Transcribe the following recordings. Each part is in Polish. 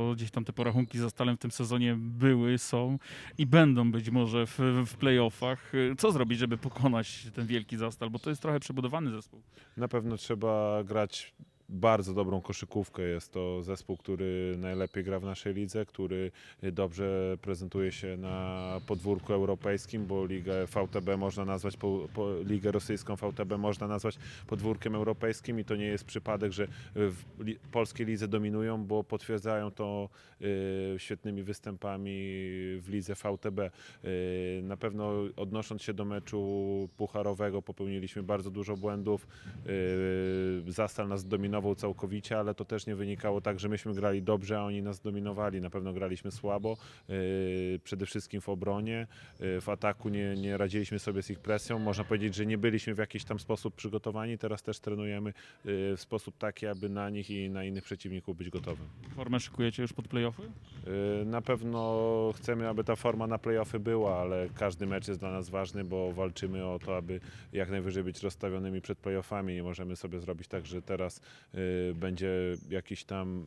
bo gdzieś tam te porachunki za Stalem w tym sezonie były, są i będą być może w, w playoffach. Co zrobić, żeby pokonać ten wielki Zastal, bo to jest trochę przebudowany zespół. Na pewno trzeba grać bardzo dobrą koszykówkę. Jest to zespół, który najlepiej gra w naszej lidze, który dobrze prezentuje się na podwórku europejskim, bo ligę VTB można nazwać, po, po, ligę rosyjską VTB można nazwać podwórkiem europejskim i to nie jest przypadek, że w li, polskiej lidze dominują, bo potwierdzają to y, świetnymi występami w lidze VTB. Y, na pewno odnosząc się do meczu pucharowego popełniliśmy bardzo dużo błędów. Y, Zastal nas dominował całkowicie, ale to też nie wynikało tak, że myśmy grali dobrze, a oni nas dominowali. Na pewno graliśmy słabo, y, przede wszystkim w obronie. Y, W ataku nie, nie radziliśmy sobie z ich presją. Można powiedzieć, że nie byliśmy w jakiś tam sposób przygotowani. Teraz też trenujemy y, w sposób taki, aby na nich i na innych przeciwników być gotowym. Formę szykujecie już pod playoffy? Na pewno chcemy, aby ta forma na playoffy była, ale każdy mecz jest dla nas ważny, bo walczymy o to, aby jak najwyżej być rozstawionymi przed playoffami. Nie możemy sobie zrobić tak, że teraz będzie jakiś tam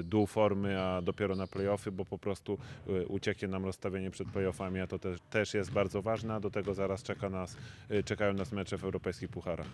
y, dół formy, a dopiero na playoffy, bo po prostu y, ucieknie nam rozstawienie przed playoffami, a to też, jest bardzo ważne, do tego zaraz czeka nas, y, czekają nas mecze w europejskich pucharach.